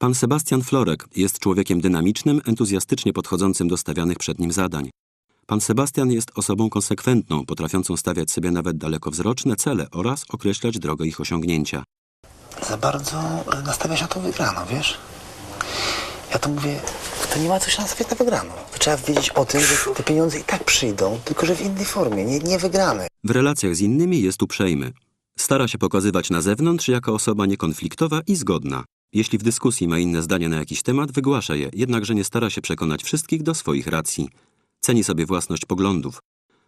Pan Sebastian Florek jest człowiekiem dynamicznym, entuzjastycznie podchodzącym do stawianych przed nim zadań. Pan Sebastian jest osobą konsekwentną, potrafiącą stawiać sobie nawet dalekowzroczne cele oraz określać drogę ich osiągnięcia. Za bardzo e, nastawia się na to wygraną, wiesz? Ja to mówię, to nie ma co się nastawiać na wygraną. Trzeba wiedzieć o tym, że te pieniądze i tak przyjdą, tylko że w innej formie, nie, nie wygrane. W relacjach z innymi jest uprzejmy. Stara się pokazywać na zewnątrz jako osoba niekonfliktowa i zgodna. Jeśli w dyskusji ma inne zdanie na jakiś temat, wygłasza je, jednakże nie stara się przekonać wszystkich do swoich racji. Ceni sobie własność poglądów.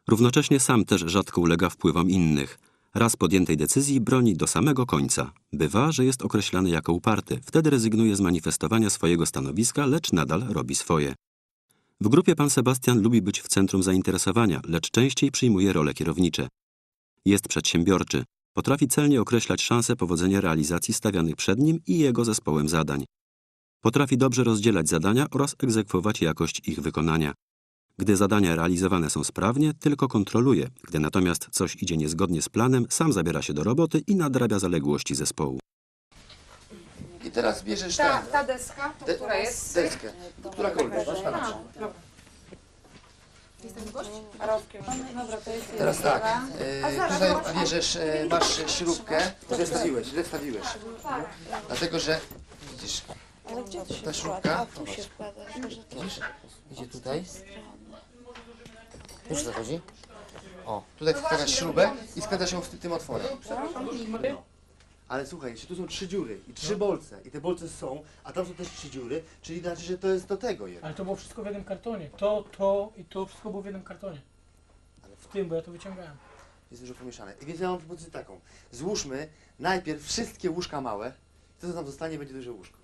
Równocześnie sam też rzadko ulega wpływom innych. Raz podjętej decyzji broni do samego końca. Bywa, że jest określany jako uparty, wtedy rezygnuje z manifestowania swojego stanowiska, lecz nadal robi swoje. W grupie pan Sebastian lubi być w centrum zainteresowania, lecz częściej przyjmuje role kierownicze. Jest przedsiębiorczy. Potrafi celnie określać szanse powodzenia realizacji stawianych przed nim i jego zespołem zadań. Potrafi dobrze rozdzielać zadania oraz egzekwować jakość ich wykonania. Gdy zadania realizowane są sprawnie, tylko kontroluje. Gdy natomiast coś idzie niezgodnie z planem, sam zabiera się do roboty i nadrabia zaległości zespołu. I teraz bierzesz Ta, ta deska, to de- która jest? deskę, którakolwiek. A rowkiem. Dobra, to jest Teraz tak, e, tutaj bierzesz, e, masz śrubkę, źle wstawiłeś, źle wstawiłeś. Dlatego, że widzisz, Ale gdzie to się ta śrubka, A tu się wkłada, że to widzisz, idzie tutaj. Wiesz o co chodzi? O, tutaj wkładasz śrubę i skręcasz ją w ty- tym otworem. Ale słuchaj, jeśli tu są trzy dziury i trzy bolce i te bolce są, a tam są też trzy dziury, czyli znaczy, że to jest do tego jednak. Ale to było wszystko w jednym kartonie. To, to i to wszystko było w jednym kartonie. Tym, bo ja to wyciągałem. jest dużo pomieszane. I więc ja mam propozycję taką. Złóżmy najpierw wszystkie łóżka małe, to co tam zostanie będzie duże łóżko.